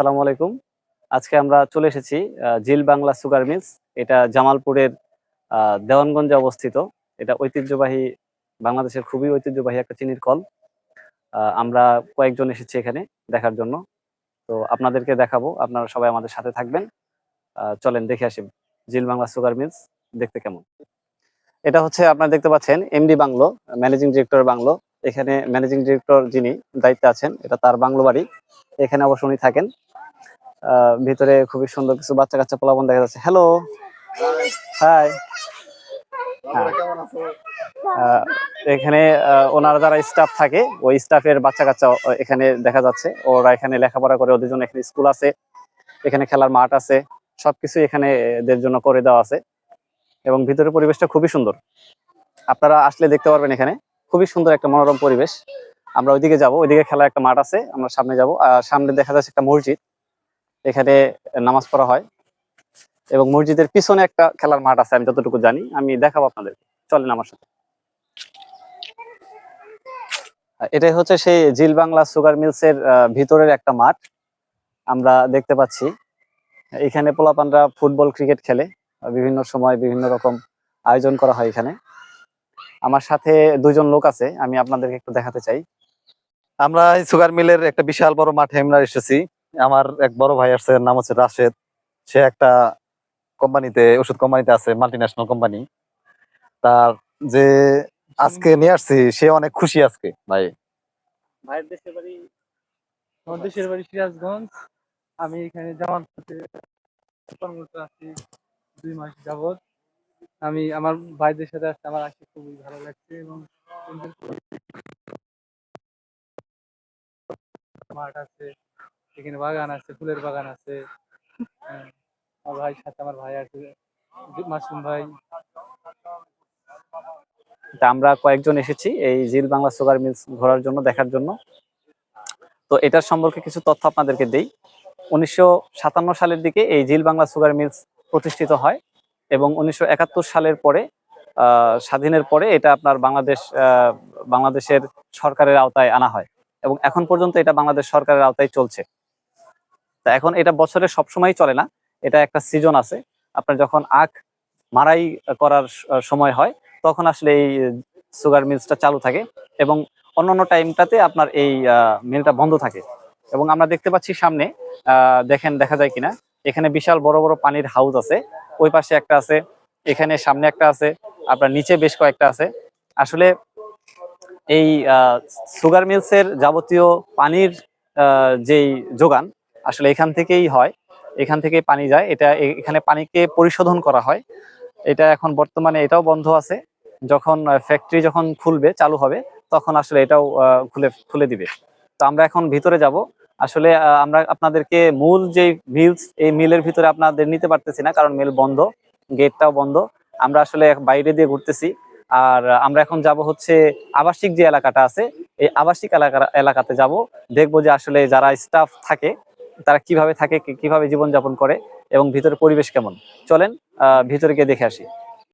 আসসালামু আলাইকুম। আজকে আমরা চলে এসেছি জিল বাংলা সুগার মিলস। এটা জামালপুরের দেওয়ানগঞ্জে অবস্থিত। এটা ঐতিহ্যবাহী, বাংলাদেশের খুবই ঐতিহ্যবাহী একটা চিনির কল। আমরা কয়েকজন এসেছি এখানে দেখার জন্য। তো আপনাদেরকে দেখাবো, আপনারা সবাই আমাদের সাথে থাকবেন। চলেন দেখে আসি জিল বাংলা সুগার মিলস দেখতে কেমন। এটা হচ্ছে, আপনারা দেখতে পাচ্ছেন, MD bungalow, managing director bungalow. এখানে ম্যানেজিং ডিরেক্টর যিনি দায়িত্বে আছেন, এটা তার বাংলো বাড়ি। এখানে অবশ্য উনি থাকেন। ভিতরে খুবই সুন্দর কিছু বাচ্চা কাচ্চা পোলাপন দেখা যাচ্ছে। Hello hi. এখানে ওনার যারা স্টাফ থাকে ওই স্টাফের বাচ্চা কাচ্চা এখানে দেখা যাচ্ছে। ওরা এখানে লেখাপড়া করে ওদের জন্য এখানে স্কুল আছে এখানে খেলার মাঠ আছে সবকিছু এখানে এদের জন্য করে দেওয়া আছে। এবং ভিতরের পরিবেশটা খুবই সুন্দর। আপনারা আসলে দেখতে পারবেন এখানে খুবই সুন্দর একটা মনোরম পরিবেশ। আমরা ওইদিকে যাব ওইদিকে খেলার একটা মাঠ আছে আমরা সামনে যাব। আর সামনে দেখা যাচ্ছে একটা মসজিদ। এখানে নামাজ পড়া হয়। এবং মসজিদের পিছনে একটা খেলার মাঠ আছে, আমি যতটুকু জানি। আমি দেখাবো আপনাদেরকে। চলেন আমার সাথে। এটাই হচ্ছে সেই জিল বাংলা সুগার মিলসের ভিতরের একটা মাঠ। আমরা দেখতে পাচ্ছি। এখানে পোলাপানরা ফুটবল, ক্রিকেট খেলে। বিভিন্ন সময় বিভিন্ন রকম আয়োজন করা হয় এখানে। আমার সাথে দুজন লোক আছে, আমি আপনাদেরকে একটু দেখাতে চাই। আমরা সুগার মিলের একটা বিশাল বড় মাঠে আমরা এসেছি। আমার এক বড় ভাই আছে নাম হচ্ছে রাশেদ। সে একটা কোম্পানিতে, ওষুধ কোম্পানিতে আছে মাল্টি ন্যাশনাল কোম্পানি তার যে আজকে নিয়ে আসছি, সে অনেক খুশি আজকে, ভাই। ভাইয়ের দেশের বাড়ি, আমার দেশের বাড়ি সিরাজগঞ্জ। আমি এখানে জামালপুরে কর্মরত আছি দুই মাস যাবত আমি আমার ভাইদের সাথে আসতে আমার আসতে খুবই ভালো লাগছে এবং মাঠ আছে। এখানে বাগান আছে, ফুলের বাগান আছে। আমার ভাইয়ের সাথে আমার ভাই আছে মাসুম ভাই। আমরা কয়েকজন এসেছি এই জিল বাংলা সুগার মিলস ঘোরার জন্য, দেখার জন্য। তো এটার সম্পর্কে কিছু তথ্য আপনাদেরকে দেই। উনিশশো সাতান্ন সালের দিকে এই জিল বাংলা সুগার মিলস প্রতিষ্ঠিত হয় এবং উনিশশো একাত্তর সালের পরে স্বাধীনের পরে এটা আপনার বাংলাদেশ বাংলাদেশের সরকারের আওতায় আনা হয়। এবং এখন পর্যন্ত এটা বাংলাদেশ সরকারের আওতায় চলছে। তা এখন এটা বছরে সবসময় চলে না। এটা একটা সিজন আছে। আপনার যখন আখ মারাই করার সময় হয়, তখন আসলে এই সুগার মিলসটা চালু থাকে এবং অন্য অন্যান্য টাইমটাতে আপনার এই মিলটা বন্ধ থাকে। এবং আমরা দেখতে পাচ্ছি সামনে দেখেন দেখা যায় কিনা, এখানে বিশাল বড় বড় পানির হাউস আছে। ওই পাশে একটা আছে, এখানে সামনে একটা আছে, আপনার নিচে বেশ কয়েকটা আছে। আসলে এই সুগার মিলসের যাবতীয় পানির যেই যোগান আসলে এখান থেকেই হয়, এখান থেকেই পানি যায়। এটা এখানে পানিকে পরিশোধন করা হয়। এটা এখন বর্তমানে এটাও বন্ধ আছে। যখন ফ্যাক্টরি যখন খুলবে, চালু হবে, তখন আসলে এটাও খুলে খুলে দিবে। তো আমরা এখন ভিতরে যাব। আসলে আমরা আপনাদেরকে মূল যে মিলস এই মিলের ভিতরে আপনাদের নিতে পারতেছি না, কারণ মিল বন্ধ গেটটাও বন্ধ। আমরা আসলে বাইরে দিয়ে ঘুরতেছি। আর আমরা এখন যাব হচ্ছে আবাসিক যে এলাকাটা আছে, এই আবাসিক এলাকা এলাকাতে যাব। দেখব যে আসলে যারা স্টাফ থাকে তারা কীভাবে থাকে কীভাবে জীবনযাপন করে এবং ভিতরে পরিবেশ কেমন? চলেন ভিতরে গিয়ে দেখে আসি।